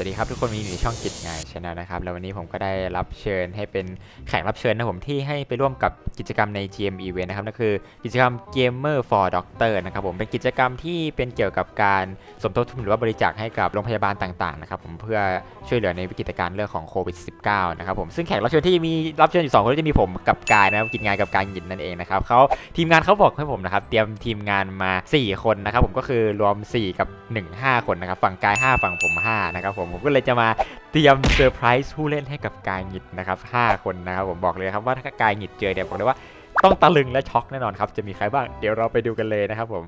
วัสดีครับทุกคนมีอยู่ในช่องจิตงานชแนะนะครับ แล้ววันนี้ผมก็ได้รับเชิญให้เป็นแขกรับเชิญนะผมที่ให้ไปร่วมกับกิจกรรมใน GM Event นะครับนั่นคือกิจกรรม Gamer for Doctor นะครับผมเป็นกิจกรรมที่เป็นเกี่ยวกับการสมทบทุนหรือว่าบริจาคให้กับโรงพยาบาลต่างๆนะครับผมเพื่อช่วยเหลือในวิกฤตการณ์เรื่องของโควิด -19 นะครับผมซึ่งแขกรับเชิญที่มีรับเชิญอยู่สองคนก็จะมีผมกับกายนะครับกิจงานกับการหยินนั่นเองนะครับเขาทีมงานเขาบอกให้ผมนะครับเตรียมทีมงานมา 4 คนนะครับผมก็คือรวม 4 กับ 1 5 คนนะครับฝั่งกาย 5 ฝั่งผม5นะครับผมผมก็เลยจะมาเตรียมเซอร์ไพรส์ผู้เล่นให้กับกายหงิดนะครับ5คนนะครับผมบอกเลยครับว่าถ้ากายหงิดเจอเนี่ยบอกเลยว่าต้องตะลึงและช็อกแน่นอนครับ จะมีใครบ้างเดี๋ยวเราไปดูกันเลยนะครับผม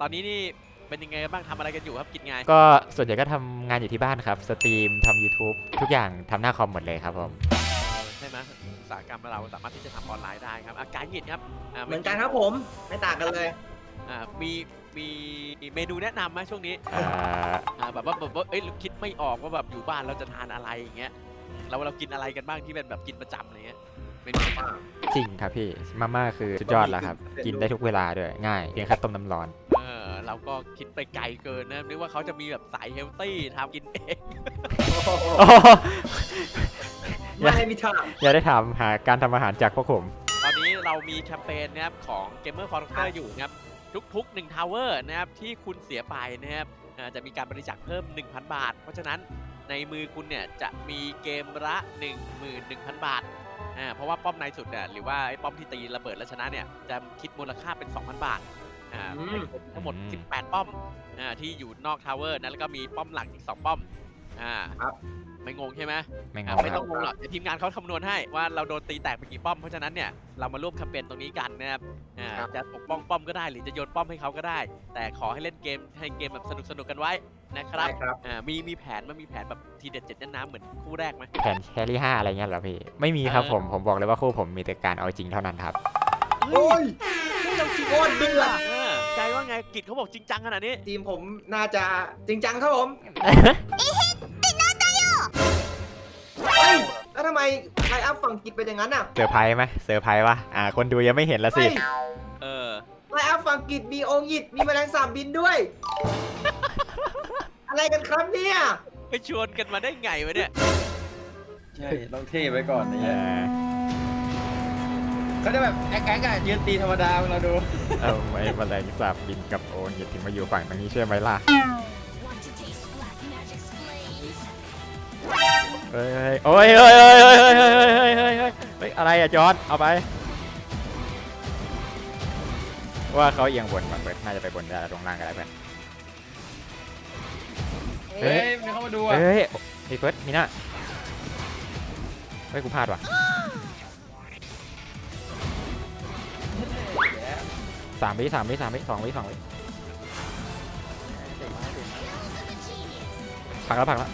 ตอนนี้นี่เป็นยังไงบ้างทำอะไรกันอยู่ครับกินไงก็ส่วนใหญ่ก็ทำงานอยู่ที่บ้านครับ สตรีมทำ YouTube ทุกอย่างทำหน้าคอมหมดเลยครับผม ใช่ไหมอุตสาหกรรมเราสามารถที่จะทำออนไลน์ได้ครับอาการหยิดครับาเหมือนกันครับผม ไม่ต่างกันเลย อ่ามี มีเมนูแนะนำไหมช่วงนี้อ่าอ่าแบบว่าแบบว่าเอ้ยคิดไม่ออกว่าแบบอยู่บ้านเราจะทานอะไรอย่างเงี้ยเราเรากินอะไรกันบ้างที่เป็นแบบกินประจำอะไรเงี้ยเมนูประจำจริงครับพี่มาม่าคือสุดยอดแล้วครับ กินได้ทุกเวลาด้วยง่ายเพียงแค่ต้มน้ำร้อน เออเราก็คิดไปไกลเกินนะนึกว่าเขาจะมีแบบสายเฮลตี้ทำกินเองโอ้ไม่มีทางอย่าได้ถามหาการทำอาหารจากพวกผม ตอนนี้เรามีแคมเปญนะครับของ Gamer for Doctor อยู่นะครับ ทุกๆ1 Tower นะครับที่คุณเสียไปนะครับอ่าจะมีการบริจาคเพิ่ม 1,000 บาท เพราะฉะนั้นในมือคุณเนี่ยจะมีเกมละ11,000 บาทอ่าเพราะว่าป้อมในสุดเนี่ยหรือว่าไอ้ป้อมที่ตีระเบิดแล้วชนะเนี่ยจะคิดมูลค่าเป็น 2,000 บาทอ่าเป็นทั้งหมดอืม18 ป้อมอ่าที่อยู่นอกทาวเวอร์นะแล้วก็มีป้อมหลักอีก 2 ป้อมอ่า ไม่งงใช่ไหมไม่งอะงไม่คต้รัอบ งงงหรอกเดี๋ยวทีมงานเขาคำนวณให้ว่าเราโดนตีแตกไปกี่ป้อม เพราะฉะนั้นเนี่ยเรามาร่วมแคมเปญตรงนี้กันนะครับอ่าจะปกป้องป้อมก็ได้หรือจะโยนป้อมให้เขาก็ได้ แต่ขอให้เล่นเกมให้เกมแบบสนุกสนุกๆกันไว้นะครับได้ครับ อ่ามีมีแผนมันมีแผนแบบทีเด็ดเจ็ดแน่นน้ำเหมือนคู่แรกไหม แผนแครี่ห้าอะไรเงี้ยเหรอพี่ ไม่มีครับเออ ผม ผมบอกเลยว่าคู่ผมมีแต่การเอาจริงเท่านั้นครับโอ้ยเราคิดโคตรเดือดเออไกลว่าไงกิจเขาบอกจริงจังขนาดนี้ ทีมผมน่าจะจริงจังครับผม แล้วทำไมไลน์อัพฝั่งกิจเป็นอย่างนั้นอะเซอร์ไพรส์ไหมเซอร์ไพรส์วะอ่า คนดูยังไม่เห็นละสิเฮ้ยเออ ไลน์อัพฝั่งกิจมีองค์หยิดมีแมลงสาบบินด้วย อะไรกันครับเนี่ยไปชวนกันมาได้ไงวะเนี่ย ใช่ต้องเท่ไว้ก่อนเอเนี่ยอเขาจะแบบแอ๊กแอ๊กอะยืนตีธรรมดาเราดู เอาไว้มาแรงสาบบินกับโอนอย่าถึงมาอยู่ฝั่งตรงนี้ใช่ไหมล่ะ เฮ้ยโอ้ยเฮ้ยเฮ้ยเฮ้ยเฮ้ยเฮ้ยเฮ้ยเฮ้ยอะไรอะจอร์ดเอาไป ว่าเขาเอียงบนก่อนเว้ยน่าจะไปบนได้ตรงล่างก็ได้เพื่อนเฮ้ยมันเข้ามาดูอะเฮ้ยไอ้เฟิร์สมีหน้าเฮ้ยกูพลาดว่ะสามวิสามวิสามวิสองวิสองวิผักแล้วผักแล้ว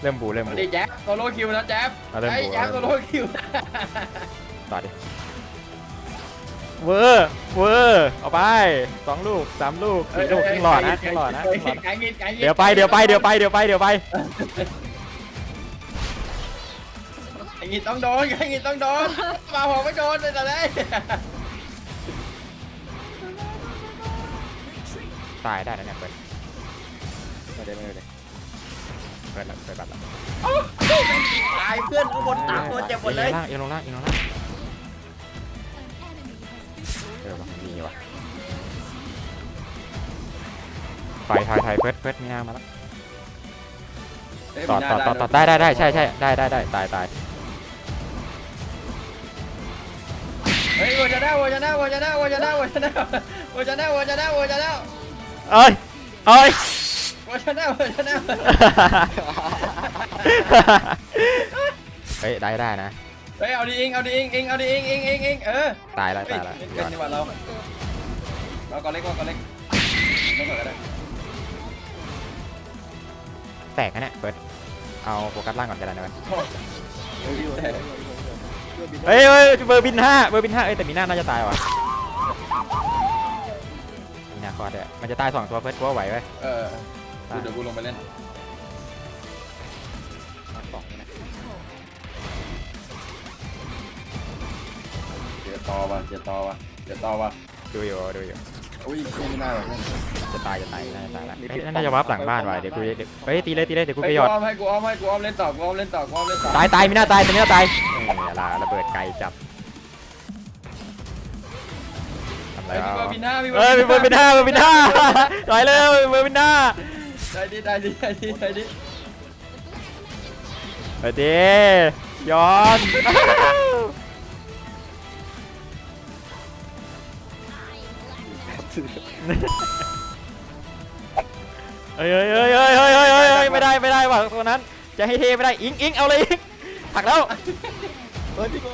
เริ่มบูเริ่มบูนี่แจ๊บโซโล่คิวนะแจ๊บเอาเริ่มไอ้บูแจ๊บโซเริ่มบูโล่คิวต่อดิเวอร์เวอร์เอาไปสองลูกสามลูกสี่ลูกครึ่งหลอดนะครึ่งหลอดนะครึ่งหลอดนะไก่งิดไก่งิดเดี๋ยวไปเดี๋ยวไปเดี๋ยวไปเดี๋ยวไปเดี๋ยวไปไก่งิดต้องโดนไก่งิดต้องโดนมาผมไม่โดนเลยแต่ไหนตายได้นะเนี่ยเปิดไม่ได้ไม่ได้ เปิดแล้วเปิดบัตรแล้วตายเพื่อนข้างบนตามตัวเจ็บหมดเลยอีกลงล่างอีกลงล่างอีกลงล่างเออว่ะมีว่ะไฟไฟไฟเฟิร์สเฟิร์สมีหน้ามาแล้วต่อต่อต่อต่อได้ได้ได้ใช่ใช่ได้ได้ได้ตายตายเฮ้ยวัวจะได้วัวจะได้วัวจะได้วัวจะได้วัวจะได้วัวจะได้วัวจะได้วัวจะได้เอ้ยเอ้ย วัวจะได้วัวจะได้เฮ้ยได้ได้นะ เฮ้ยเอาดิอิงเอาดิอิงอิงเอาดิอิงอิงอิงอิงเออตายแล้วตายแล้วเล่นย้กัอนนดีกว่าเราเราก่อนเล็กเราก่อนเล็กเราก่อนก็ได้แตกนะเนี่ยเฟิร์สเอาโฟกัสล่างก่อนก็ได้นะเว้ยเฮ้ยเฮ้ยเฮ้ยเบอร์บินห้าเบอร์บินห้าเอ้ยแต่มีหน้าน่าจะตายว่ะมีหน้าคอร์ดด้วยมันจะตายสองตัวเฟิร์สกูว่าไหวเว้ยเออ กูเดี๋ยวกูลงไปเล่นสองนี่นะเดี๋ยวต่อว่ะเดี๋ยวต่อว่ะเดี๋ยวต่อว่ะดูอยู่ดูอยู่อุ้ยไม่ได้หรอกเพื่อนจะตายจะตายน่าจะตายละเฮ้ยน่าจะวับหลังบ้านว่ะเดี๋ยวกูเดี๋ยวเฮ้ยตีเลยตีเลยเดี๋ยวกูไปไปหยยออดมให้กูอ้อมให้กูอ้อมเล่นต่อกูอ้อมเล่นต่อกูอ้อมเล่นต่อตายตายไม่น่าตายไม่น่าตายเออลาระเบิดไกลจับทำอะไรไอ้พี่เบอเอาร์บินหน้าพี่เอ้ยเบอร์บินหน้าเบอร์บินหน้าถอยเลยเบอร์บินหน้า ได้ดิได้ดิได้ดิได้ดิไปดิย้อนเฮ้ยเฮ้ยเฮ้ยเฮ้ยเฮ้ยเฮ้ยไม่ได้ไม่ได้ว่ะตัวนั้น จะให้เทไม่ได้อิงอิงเอาเลยอิงผลักแล้ว เฮ้ยพี่โก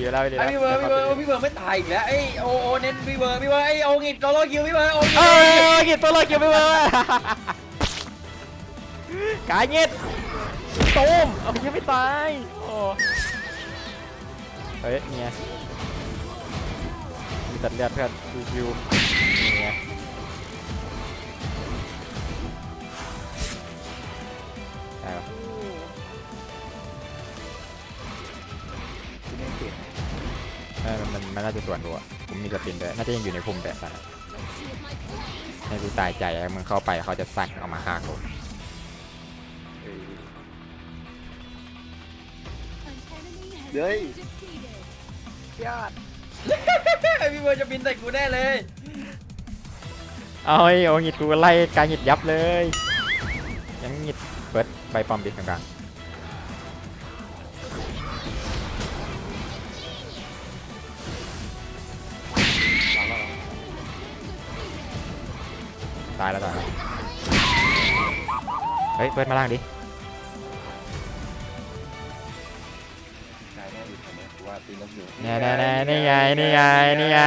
ดีแล้วดีไอ้แล้วพี่เบอร์พี่เบอร์พี่เบอร์ไม่ตายอีกแล้วไอ้โอโอเน้นพี่เบอร์พี่เบอร์ไอ้โองิดโซโลคิวพี่เบอร์โองิดเอ้ยกินตัวเลยกินไปเลยกายเงียดตูมเอายังไม่ตายโอ้เฮ้ยเนี่ยมีตัดเลือดเพื่อนชิวๆเนี่ยได้ปะ ออมันมันมันน่าจะส่วนตัวผมมีสปินด้วยน่าจะยังอยู่ในภูมิแต่แต่ให้กูตายใจแล้วมึงเข้าไปเขาจะสั่งเอามาฆ่ากูเฮ้ยไอ้พี่เบอร์จะบินใส่กูแน่เลย เอาไอ้โอ้หงิดกูไล่การหงิดยับเลย ยังหงิดเปิดใบปอมดิกลางๆ ตายแล้วตายแล้วเฮ้ยเปิดมาล่างดิใช่แน่ดิคนนี้กูว่าตีนกอยู่แน่แน่แน่นี่ไงนี่ไงนี่ไง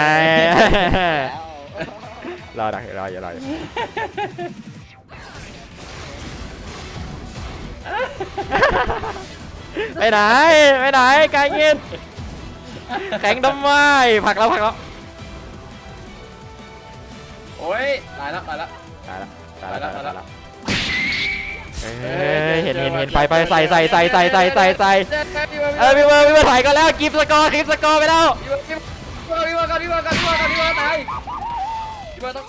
รอดักรออย่ารออยู่ไปไหนไปไหนกายเงินแข็งดำไม้ผลักแล้วผลักแล้วโอ้ยตายแล้วตายแล้ว ตายแล้วตายแล้วตายแล้วตายแล้วเฮ้เฮ้ยยเห็นเจอเห็นว่ะเห็นไปไปใส่ใส่ใส่ใส่ใส่ใส่ใส่พี่เบอร์เออพี่เบอร์พี่เบอร์ถ่ายกันแล้วกิฟต์สกอร์กิฟต์สกอร์ไปแล้วพี่เบอร์พี่เบอร์พี่เบอร์กันพี่เบอร์กันพี่เบอร์กันพี่เบอร์ตายพี่เบอร์ต้อง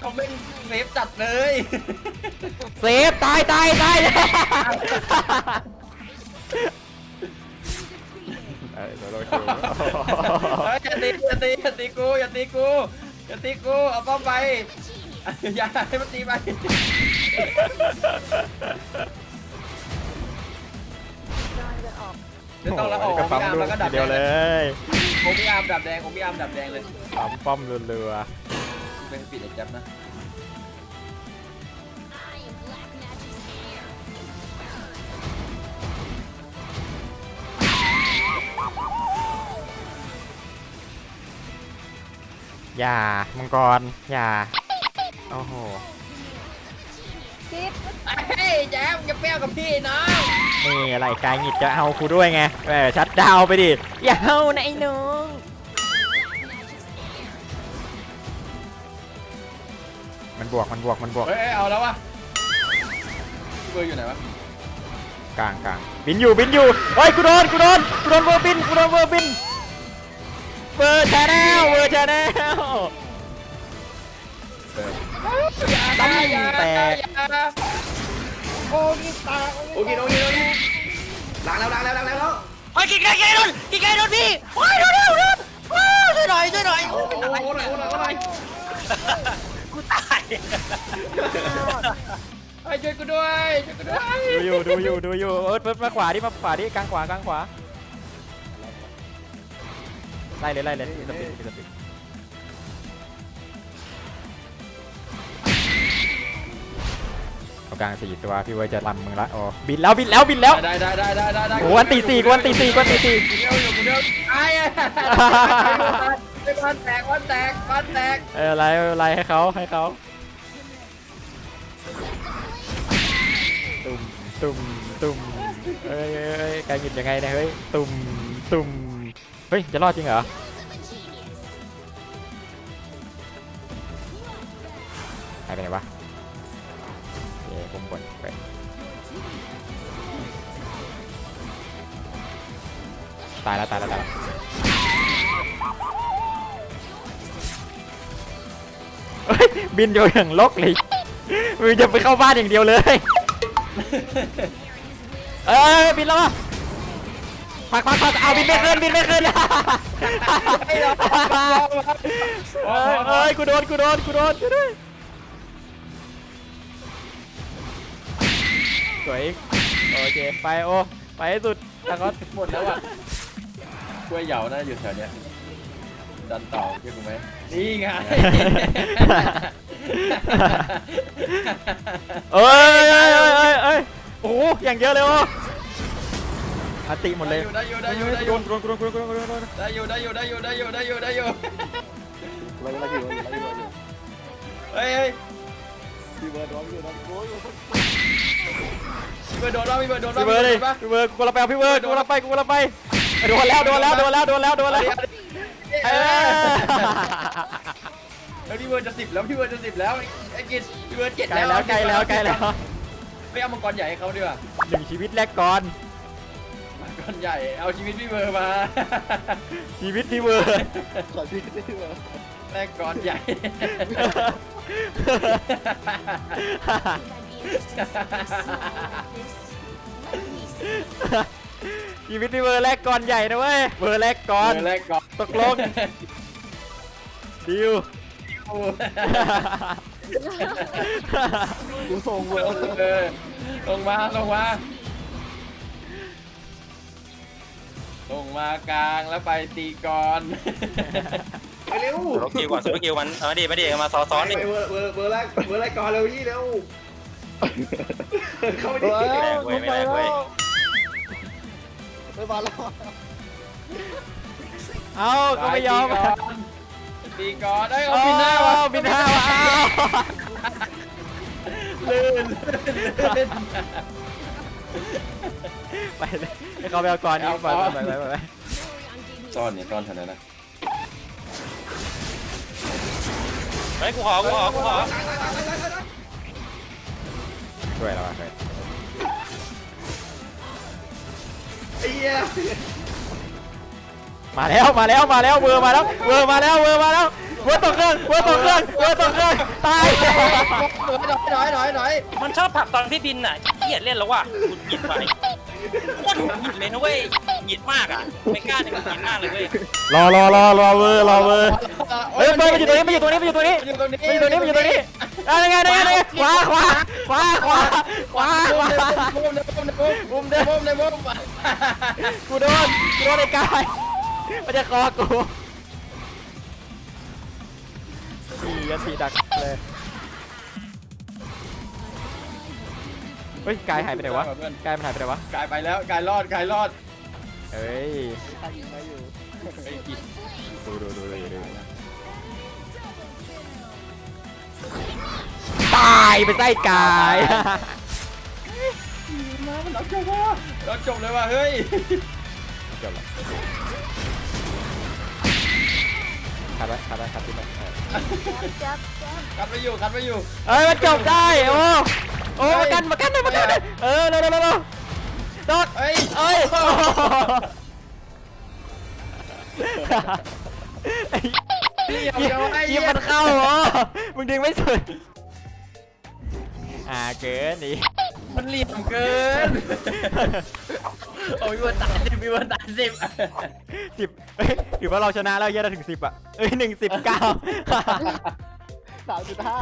เขาไม่เซฟจัดเลยเซฟตายตายตายเออโซโลคิวเฮ้ยอย่าตีอย่าตีอย่าตีกูอย่าตีกูอย่าตีกูเอาป้อมไป อย่าให้มันตีไปเดี๋ยวต้องแล้วออกก็ผมปั๊มมีอาร์มลูแล้วกก็ดับเดียวแดเลงยผมมีอาร์มดับแดงผมมีอาร์มดับแดงเลยปั๊มป้อมเรือเป็นปิดไอ้แจ๊บนะอย่ามังกรอย่า โอ้โหเฮ้ยแจ๊บอย่าเปรี้ยวกับพี่น้องนี่อะไรกายหงิดจะเอากูด้วยไงเออชัดดาวน์ไปดิอย่าเอานะไอ้น้องมันบวกมันบวกมันบวกเฮ้ยเอาแล้ววะเบอร์อยู่ไหนวะกลางกลางบินอยู่บินอยู่เฮ้ยกูโดนกูโดนกูโดนเวอร์บินกูโดนเวอร์บินเวอร์ชาแนลเวอร์ชาแนล ตั้งแต่โอ้ยตาโอเคโอเคโอเคล้างแล้วล้างแล้วล้างแล้วเฮ้ยกินไก่กินโดนกินไก่โดนพี่โอ้ยโดนโดนโอ้ยช่วยหน่อยช่วยหน่อยโอ้โหโอ้โหโอ้โหโอ้โหโอ้โหกูตายไอ้ช่วยกูด้วยช่วยกูด้วยดูอยู่ดูอยู่ดูอยู่เออเปิดมาขวาดิมาขวาดิกลางขวากลางขวาไล่เลยไล่เลยสปิดสปิด เอากลางสี่ตัวพี่เวอร์จะลำมึงละโอ้บินแล้วบินแล้วบินแล้วได้ได้ได้ได้ได้ได้โอ้วันตีสี่กวนตีสี่กวนตีสี่กูเดียวอยู่กูเดียวไอ้ไอ้บ้านแตกบ้านแตกบ้านแตกเออไล่ไล่ให้เขาให้เขาตุ่มตุ่มตุ่มเอ้ยเอ้ยเอ้ยการหยิบยังไงเนี่ยเฮ้ยตุ่มตุ่มเฮ้ยจะรอดจริงเหรอหายไปไหนวะ ตายแล้วตายแล้วตายแล้วเฮ้ยบินอยู่อย่างลกเลยมึงจะไปเข้าบ้านอย่างเดียวเลย เอ้ยบินแล้วอะพักพักพักเอาบินไม่ขึ้นบินไม่ขึ้นเอ้ยเอ้ยกูโดนกูโดนกูโดนช่วยด้วยสวยโอเคไปโอไปให้สุดแล้วก็หมดแล้วอะ กล้วยเหยาน่าอยู่แถวเนี้ยดันต่อเชื่อกูไหมนี่ไง เอ้ยเอ้ยเอ้ยเอ้ยเอ้ยโอ้โหอย่างเยอะเลยโอ้อาติหมดเลยได้อยู่ได้อยู่ได้อโดยู่นโดนโดนโดนโดนโดนโดนได้อยู่ได้อยู่ได้อยู่ได้อยู่ได้อยู่ได้อยู่อะไรอะไรอยู่อะไรอยู่อะไรอยู่เฮ้ยเฮ้ยพี่เบิร์ดร้องอยู่ร้องโอ้ยพี่เบิร์ดโดนแล้วพี่เบิร์ดโดนแล้วพี่เบิร์ดเลยปะพี่เบิร์ดกูกำลังไปเอาพี่เบิร์ดกูกำลังไปกูกำลังไป โดนแล้วโดนแล้วโดนแล้วโดนแล้วโดนแล้วเออแล้วพี่เบิร์ดจะสิบแล้วพี่เบิร์ดจะสิบแล้วไอ้กิจพี่เบิร์ดเจ็ดใกล้แล้วใกล้แล้วใกล้แล้วไม่เอามังกรใหญ่ให้เขาดีกว่าหนึ่งชีวิตแรกก่อนมังกรใหญ่เอาชีวิตพี่เบิร์ดมา ชีวิตพี่เบิร์ดขอพี่พี่เบิร์ดแรกก่อนใหญ่ ชีวิตพี่เบิร์ดแรกก่อนใหญ่นะเว้ยเบิร์ดแรกก่อนเบอร์แรกก่อนตกลงดิวดูทรงเบิร์ดเออลงมาลงมาลงมากลางแล้วไปตีก่อนไปเร็วซุปเปอร์คิวก่อนซุปเปอร์คิวมันเอามาดิมาดิเอามาซ้อนซ้อนดิไปเบอร์เบอร์เบอร์แรกเบอร์แรกก่อนเร็วยี่เร็วเข้าไปเฮ้ดิยลงไปแล้ว ไม่มาแล้วเอ้าก็ไม่ยอมตีก่อนได้ยเอาเอาบิบินนหหน้าน้าวะบินหน้าวะอ้าวลื่นลื่นไปเลยให้เขาไปเอาก่อนอีกไปไปไปไปไปซ่อนเนี่ยซ่อนแถวนั้นนะเฮ้ยกูขอกูขอกูขอช่วยเราอะช่วย เหี้ยมาแล้วมาแล้วมาแล้วเวอร์มาแล้วเวอร์มาแล้วเวอร์มาแล้วเวอร์ตกเครื่องเวอร์ตกเครื่องเวอร์ตกเครื่องตายถอยถอยถอยถอยมันชอบผลักตอนพี่บินอะเกลียดเล่นแล้วว่ะหงุดหงิดไป โคตรหงุดหงิดเลยนะเว้ยหงิดมากอะไม่กล้าเลยหงุดหงิดมากเลยเว้ยรอรอรอรอเวอร์รอเวอร์เฮ้ยเบอร์มันอยู่ตรงนี้มันอยู่ตรงนี้มันอยู่ตรงนี้อยู่ตรงนี้มันอยู่ตรงนี้มันอยู่ตรงนี้อะไรไงอะไรไงขวาขวาขวาขวาขวาขวามุมในมุมในมุมมุมเดิมมุมในมุมกูโดนกูโดนไอ้กายมันจะคอกูสี่กันสี่ดักเลย เฮ้ยกายหายไปไหนวะกายมันหายไปไหนวะกายไปแล้วกายรอดกายรอดเฮ้ยตั้งยิงมาอยู่ไอ้กิจดูดูดูดูดูตายไปไส้กายมามันเราจบว่ะเราจบเลยว่ะเฮ้ยจบแล้วคัดไว้คัดไว้คัดที่ไหนเออคัดไปอยู่คัดไปอยู่เอ้ยมันจบได้โอ้ โอ้มากันมากันมากันเออเร็วเร็วเร็วเร็วดอกเฮ้ยเอ้ยไอ้เรียบยิงร้อยยิงมันเข้าเหรอมึงดึงไม่สุดอ่าเกินดิมันเหลี่ยมเกิน โอ้ยวันตัดสิบมีวันตัดสิบสิบเอ้ยถือว่าเราชนะแล้วเยอะถึงสิบอะเอ้ยหนึ่งสิบเก้า สามจุดห้า